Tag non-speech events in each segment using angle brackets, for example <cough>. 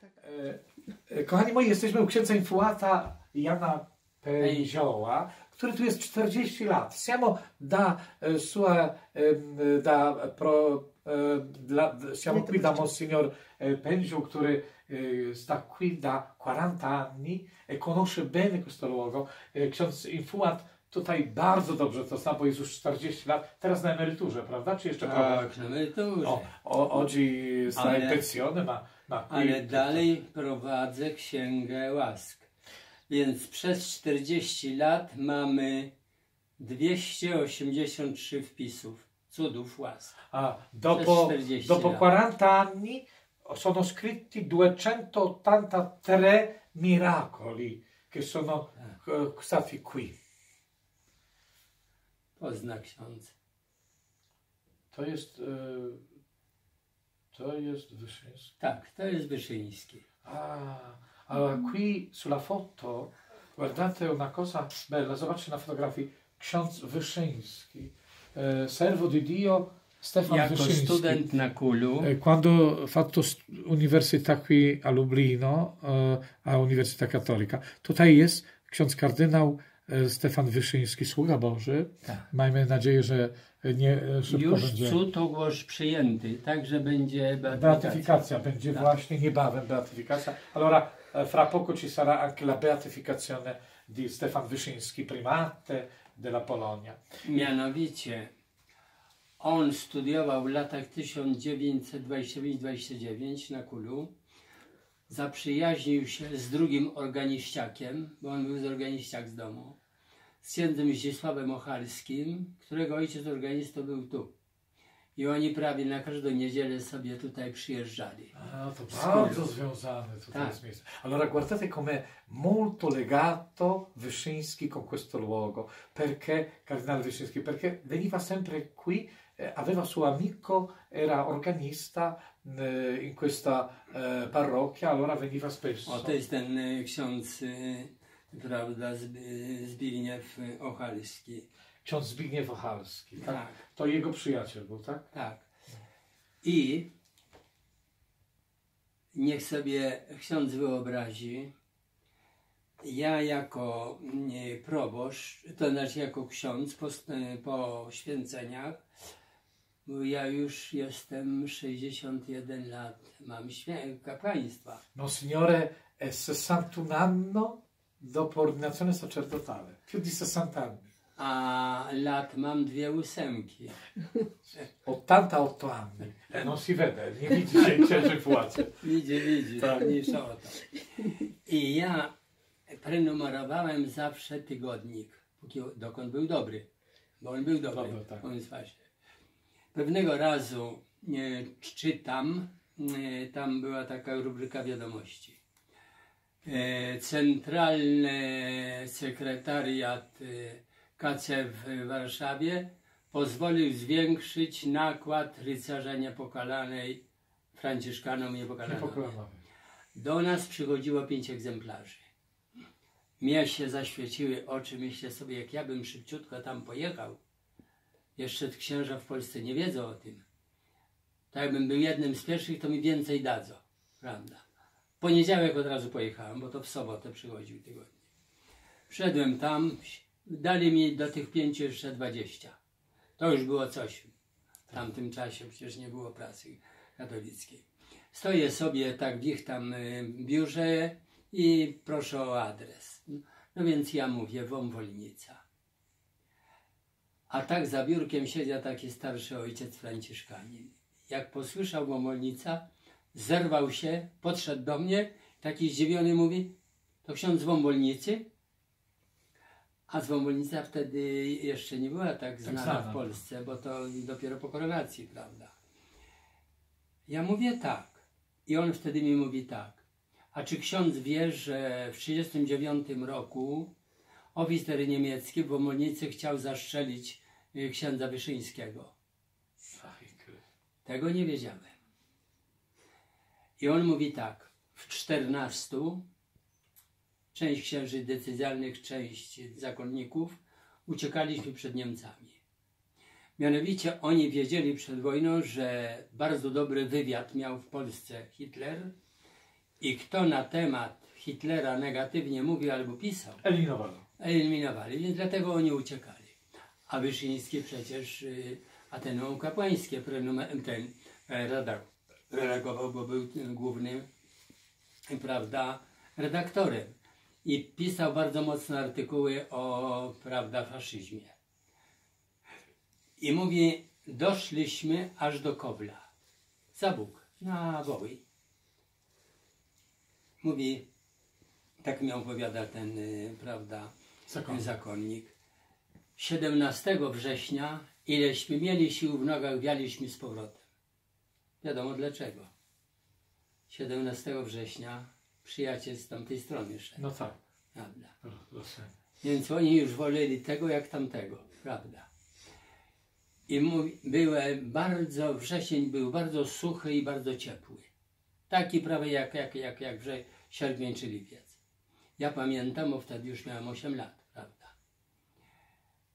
tak. E, e, Kochani moi, jesteśmy u księdza infuata Jana Pęzioła, który tu jest 40 lat. Siamo da eh, sua da pro dla, siamo qui da Monsignor Pęziu, który sta qui da 40 anni e conosce bene questo luogo. Ksiądz infuat tutaj bardzo dobrze to zna, bo jest już 40 lat. Teraz na emeryturze, prawda? Czy jeszcze? Tak, na emeryturze. O, o, oggi sta Ale- in pensione, ma, ma Ale dalej prowadzę Księgę Łask. Więc przez 40 lat mamy 283 wpisów cudów łask. Ah, dopo, 40 dopo lat. 40 anni sono scritti 283 miracoli che sono eh, stati qui. Pozna ksiądz. To jest, e, to jest Wyszyński. Tak, to jest Wyszyński. Ah, allora qui sulla foto, guardate una cosa bella, zobaczcie na fotografii, ksiądz Wyszyński, eh, servo di Dio Stefan Jako Wyszyński. student na Kulu Eh, Quando fatto università qui a Lublino, eh, a Uniwersytet Katolika, tutaj jest ksiądz kardynał Stefan Wyszyński, sługa Boży. Tak. Mamy nadzieję, że nie e, szybko już będzie. cud ogłosz przyjęty, także będzie beatyfikacja. Beatyfikacja będzie Tak. właśnie niebawem beatyfikacja. Allora, eh, fra poco ci sarà anche la beatificazione di Stefan Wyszyński, primate della Polonia. Mianowicie on studiował w latach 1929-29 na Kulu. Zaprzyjaźnił się z drugim organiściakiem, bo on był z organiściak z domu, z księdzem Zdzisławem Ochalskim, którego ojciec organistą był tu. I oni prawie na każdą niedzielę sobie tutaj przyjeżdżali. Ah, to bardzo związane tutaj Tak. jest miejsce. Allora guardate com'è molto legato Wyszyński con questo luogo. Perché Cardinale Wyszyński? Perché veniva sempre qui, eh, aveva suo amico, era organista eh, in questa eh, parrocchia, allora veniva spesso. O, to jest ten y, ksiądz, y, prawda, Zb- Zbigniew Ochalski. Ksiądz Zbigniew Ochalski. Tak? Tak. To jego przyjaciel był, tak? Tak. I niech sobie ksiądz wyobrazi, ja jako nie, proboszcz, to znaczy jako ksiądz po, po święceniach, bo ja już jestem 61 lat, mam kapłaństwa. Monsignore è 61 anno dopo ordinazione sacerdotale. Più di 60 anni. A lat mam dwie ósemki. 88 anni. Eh, non si vede, nie widzi się w łacie. Widzi, widzi, Tak. mniejsza o to. I ja prenumerowałem zawsze tygodnik, póki, dokąd był dobry, bo on był dobry, Dobry, tak. powiem właśnie. Pewnego razu e, czytam, e, tam była taka rubryka wiadomości. E, Centralny Sekretariat e, KC w Warszawie pozwolił zwiększyć nakład rycerza niepokalanej Franciszkanom. Niepokonany. Do nas przychodziło pięć egzemplarzy. Mnie się zaświeciły oczy, myślę sobie, jak ja bym szybciutko tam pojechał. Jeszcze księża w Polsce nie wiedzą o tym. Tak jakbym był jednym z pierwszych, to mi więcej dadzą, prawda? Poniedziałek od razu pojechałem, bo to w sobotę przychodził tygodnie. Wszedłem tam, dali mi do tych pięciu jeszcze dwadzieścia. To już było coś w tamtym czasie, przecież nie było pracy katolickiej. Stoję sobie tak w ich tam y, biurze i proszę o adres. No więc ja mówię Wąwolnica. A tak za biurkiem siedział taki starszy ojciec Franciszkanin. Jak posłyszał Wąwolnica, zerwał się, podszedł do mnie, taki zdziwiony mówi, to ksiądz z Wąwolnicy? A z Wąwolnica wtedy jeszcze nie była tak znana znana. w Polsce, bo to dopiero po koronacji, prawda? Ja mówię tak. I on wtedy mi mówi tak. A czy ksiądz wie, że w 1939 roku oficer niemiecki w Womolnicy chciał zastrzelić y, księdza Wyszyńskiego? Tego nie wiedziałem. I on mówi tak. W 14 część księży decyzjalnych, część zakonników uciekaliśmy przed Niemcami. Mianowicie oni wiedzieli przed wojną, że bardzo dobry wywiad miał w Polsce Hitler I kto na temat Hitlera negatywnie mówił albo pisał, Eliminowano. eliminowali, więc dlatego oni uciekali. A Wyszyński przecież y, Ateneum Kapłańskie ten e, redak- redagował, bo był głównym, prawda, redaktorem. I pisał bardzo mocne artykuły o, prawda, faszyzmie. I mówi, doszliśmy aż do Kowla. Za Bóg, na Woły. Mówi, tak mi opowiada ten, y, prawda, Zakon. zakonnik. 17 września, ileśmy mieli sił w nogach, wialiśmy z powrotem. Wiadomo dlaczego. 17 września przyjaciel z tamtej strony szedł, No tak. prawda? Rozumiem. Więc oni już woleli tego jak tamtego, prawda? I mówi, bardzo, wrzesień był bardzo suchy i bardzo ciepły. Taki prawie jak, jak, jak, jak sierpień czy lipiec. Ja pamiętam, bo wtedy już miałem 8 lat, prawda?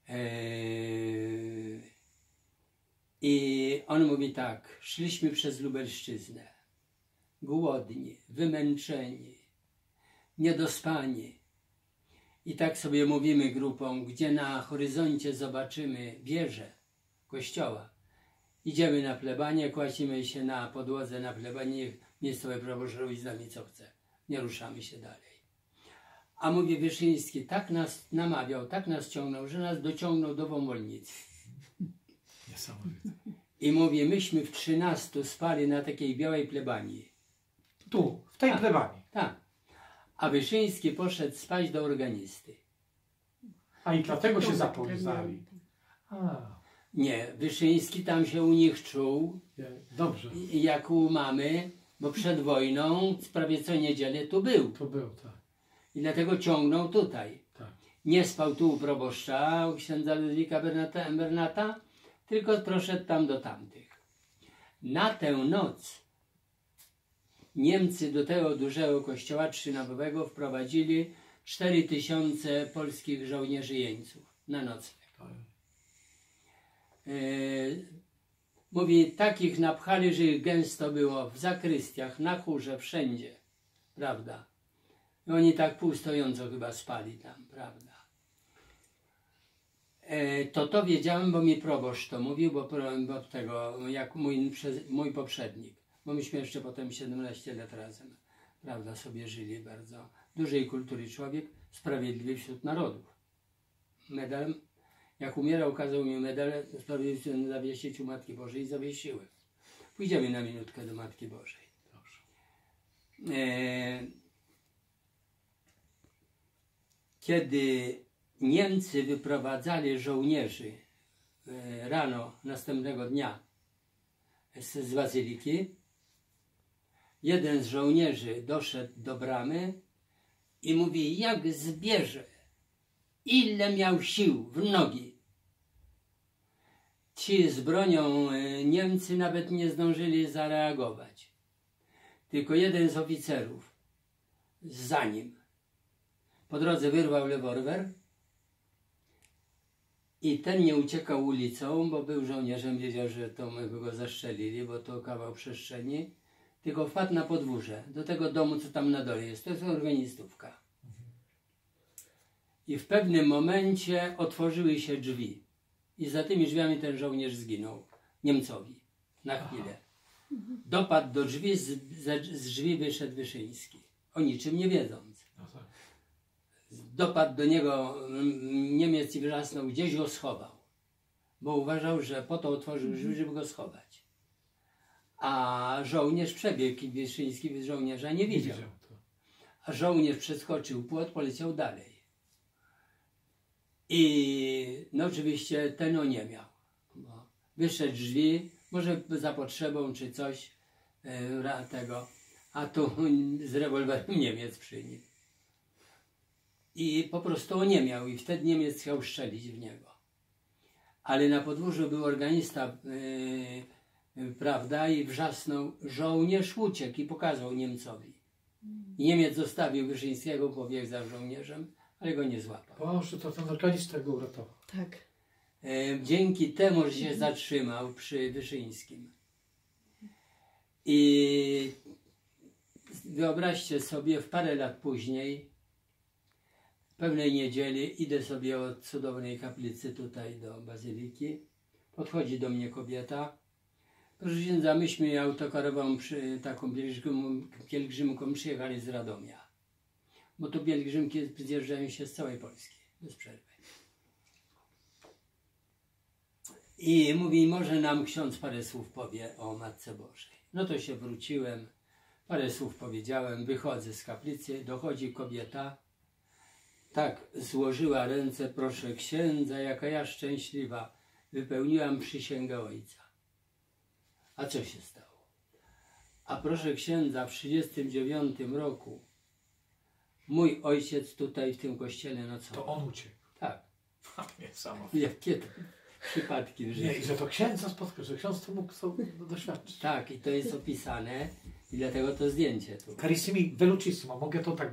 Eee, I on mówi tak, szliśmy przez Lubelszczyznę, głodni, wymęczeni, niedospani. I tak sobie mówimy grupą, gdzie na horyzoncie zobaczymy wieżę kościoła. Idziemy na plebanie, kłacimy się na podłodze na plebanie, niech miejscowy proboszcz robi z nami co chce. Nie ruszamy się dalej. A mówi Wyszyński, tak nas namawiał, tak nas ciągnął, że nas dociągnął do Wąwolnicy. Niesamowite. I mówi, myśmy w 13 spali na takiej białej plebanii. Tu, w tej Tak. plebanii. Tak. A Wyszyński poszedł spać do organisty. A i dlatego się zapoznali. Nie, Wyszyński tam się u nich czuł, dobrze. jak u mamy, bo przed wojną prawie co niedzielę tu był. To był, tak. I dlatego ciągnął tutaj. tak. Nie spał tu u proboszcza, u księdza Ludwika Bernata, Bernata, tylko proszedł tam do tamtych. Na tę noc Niemcy do tego dużego kościoła trzynawowego wprowadzili 4000 polskich żołnierzy jeńców na nocleg. Yy, mówi, takich napchali, że ich gęsto było w zakrystiach, na chórze, wszędzie. Prawda? I oni tak półstojąco chyba spali tam, prawda? E, to to wiedziałem, bo mi proboszcz to mówił, bo, bo tego, jak mój, mój poprzednik. Bo myśmy jeszcze potem 17 lat razem, prawda, sobie żyli bardzo. Dużej kultury człowiek, sprawiedliwy wśród narodów. Medal, jak umierał, kazał mi medal sprawiedliwy zawiesić u Matki Bożej i zawiesiłem. Pójdziemy na minutkę do Matki Bożej. Dobrze. E, kiedy Niemcy wyprowadzali żołnierzy e, rano następnego dnia z, bazyliki, jeden z żołnierzy doszedł do bramy i mówi, jak zbierze, ile miał sił w nogi. Ci z bronią e, Niemcy nawet nie zdążyli zareagować. Tylko jeden z oficerów za nim po drodze wyrwał rewolwer i ten nie uciekał ulicą, bo był żołnierzem, wiedział, że to my go zastrzelili, bo to kawał przestrzeni, tylko wpadł na podwórze, do tego domu, co tam na dole jest. To jest organistówka. I w pewnym momencie otworzyły się drzwi. I za tymi drzwiami ten żołnierz zginął. Niemcowi. Na chwilę. Dopadł do drzwi, z, z, z drzwi wyszedł Wyszyński. O niczym nie wiedząc. Dopadł do niego mm, Niemiec i wrzasnął, gdzieś go schował. Bo uważał, że po to otworzył drzwi, żeby go schować. A żołnierz przebiegł i Wyszyński żołnierza nie Nie widział. A żołnierz przeskoczył płot, poleciał dalej. I no oczywiście ten oniemiał. Bo wyszedł drzwi, może za potrzebą czy coś e, tego, a tu z rewolwerem <laughs> Niemiec przy nim. I po prostu oniemiał i wtedy Niemiec chciał strzelić w niego. Ale na podwórzu był organista, e, e, prawda, i wrzasnął, żołnierz uciekł i pokazał Niemcowi. I Niemiec zostawił Wyszyńskiego, pobiegł za żołnierzem, ale go nie złapał. Boże, to ten organista go uratował. Tak. E, dzięki temu, że się zatrzymał przy Wyszyńskim. I wyobraźcie sobie, w parę lat później, pewnej niedzieli, idę sobie od cudownej kaplicy tutaj do bazyliki. Podchodzi do mnie kobieta. Proszę księdza, myśmy autokarową przy, taką pielgrzymką, przyjechali z Radomia. Bo to pielgrzymki zjeżdżają się z całej Polski, bez przerwy. I mówi, może nam ksiądz parę słów powie o Matce Bożej. No to się wróciłem, parę słów powiedziałem, wychodzę z kaplicy, dochodzi kobieta, tak złożyła ręce, proszę księdza, jaka ja szczęśliwa, wypełniłam przysięgę ojca. A co się stało? A proszę księdza, w 1939 roku mój ojciec tutaj w tym kościele To nocował. on uciekł. Tak, <laughs> Niesamowite. jakie to przypadki w Nie, życiu. i że to księdza spotkał, że ksiądz to mógł to doświadczyć. Tak, i to jest opisane i dlatego to zdjęcie tu. Carissimi, velocissimo, mogę to tak...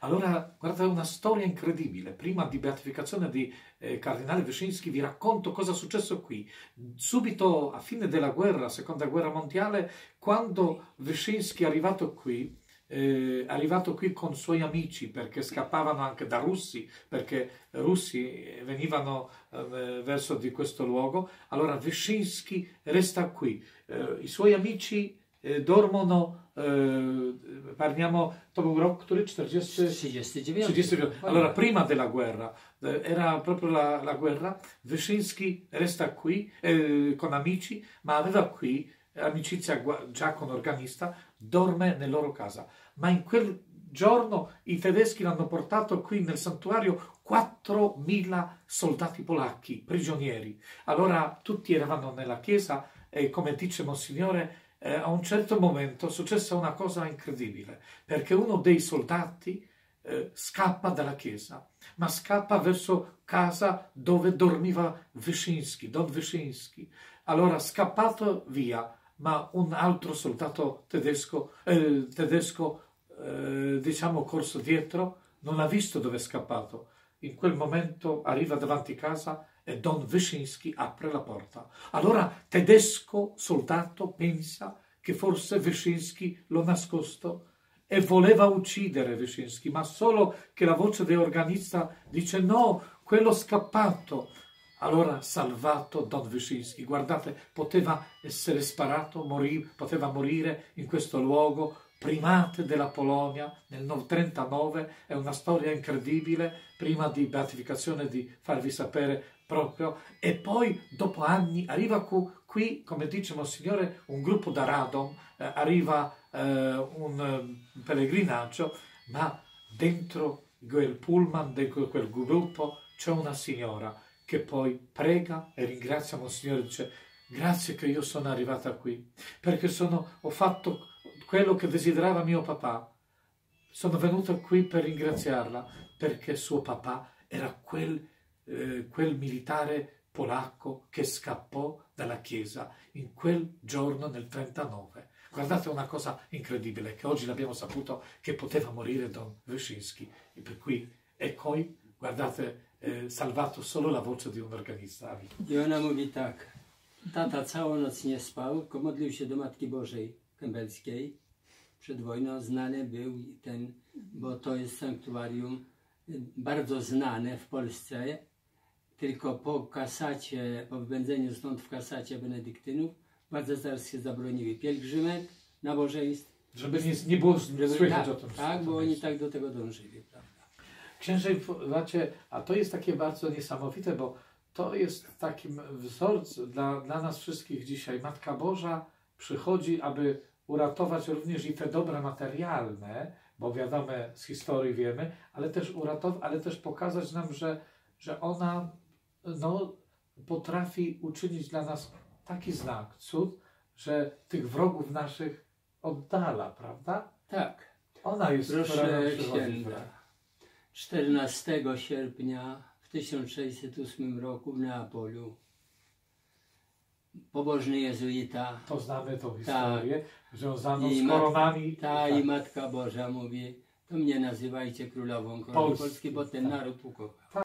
Allora, guarda una storia incredibile. Prima di beatificazione di eh, Cardinale Wyszyński vi racconto cosa è successo qui. Subito a fine della guerra, seconda guerra mondiale, quando Wyszyński è arrivato qui, eh, arrivato qui con suoi amici perché scappavano anche da russi, perché russi venivano eh, verso di questo luogo. Allora Wyszyński resta qui. Eh, I suoi amici eh, dormono, eh, parliamo, to był rok, który 40... 39. 39. Allora, prima della guerra, eh, era proprio la, la guerra, Wyszyński resta qui eh, con amici, ma aveva qui amicizia già con organista, dorme nella loro casa. Ma in quel giorno i tedeschi l'hanno portato qui nel santuario 4.000 soldati polacchi, prigionieri. Allora tutti eravamo nella chiesa e come dice Monsignore, eh, a un certo momento è successa una cosa incredibile, perché uno dei soldati eh, scappa dalla chiesa, ma scappa verso casa dove dormiva Wyszyński, Don Wyszyński. Allora scappato via, ma un altro soldato tedesco, eh, tedesco eh, diciamo corso dietro, non ha visto dove è scappato. In quel momento arriva davanti casa e Don Wyszyński apre la porta. Allora tedesco soldato pensa che forse Wyszyński l'ho nascosto e voleva uccidere Wyszyński, ma solo che la voce dell'organista dice no, quello scappato. Allora salvato Don Wyszyński, guardate, poteva essere sparato, morì, poteva morire in questo luogo, primate della Polonia nel 1939, è una storia incredibile, prima di beatificazione di farvi sapere proprio, e poi dopo anni arriva qui, come dice Monsignore, un gruppo da Radom, eh, arriva eh, un eh, pellegrinaggio, ma dentro quel pullman, dentro quel gruppo, c'è una signora che poi prega e ringrazia Monsignore dice grazie che io sono arrivata qui, perché sono, ho fatto quello che desiderava mio papà. Sono venuta qui per ringraziarla perché suo papà era quel, eh, quel militare polacco che scappò dalla chiesa in quel giorno nel 39. Guardate una cosa incredibile che oggi l'abbiamo saputo che poteva morire Don Wyszyński e per cui e poi guardate salvato solo la voce di un organista. I ona mówi tak. Tata całą noc nie spał, tylko modlił się do Matki Bożej Kębelskiej. Przed wojną znany był ten, bo to jest sanktuarium y, bardzo znane w Polsce. Tylko po kasacie, po wybędzeniu stąd w kasacie benedyktynów, władze carskie zabroniły pielgrzymek, nabożeństw. Żeby nie, nie było słychać tak, o tym. tak, bo oni tak do tego dążyli, informacie, a to jest takie bardzo niesamowite, bo to jest takim wzorcem dla, dla nas wszystkich dzisiaj. Matka Boża przychodzi, aby uratować również i te dobra materialne, bo wiadomo z historii wiemy, ale też uratować, ale też pokazać nam, że, że ona no, potrafi uczynić dla nas taki znak, cud, że tych wrogów naszych oddala, prawda? Tak. Ona jest, która nam Proszę przychodzi. 14 sierpnia w 1608 roku w Neapolu pobożny jezuita To znamy tą historię, związaną I z koronami. ta tak. i Matka Boża mówi to mnie nazywajcie królową korony Polski, Polski, bo ten tak. naród ukocha.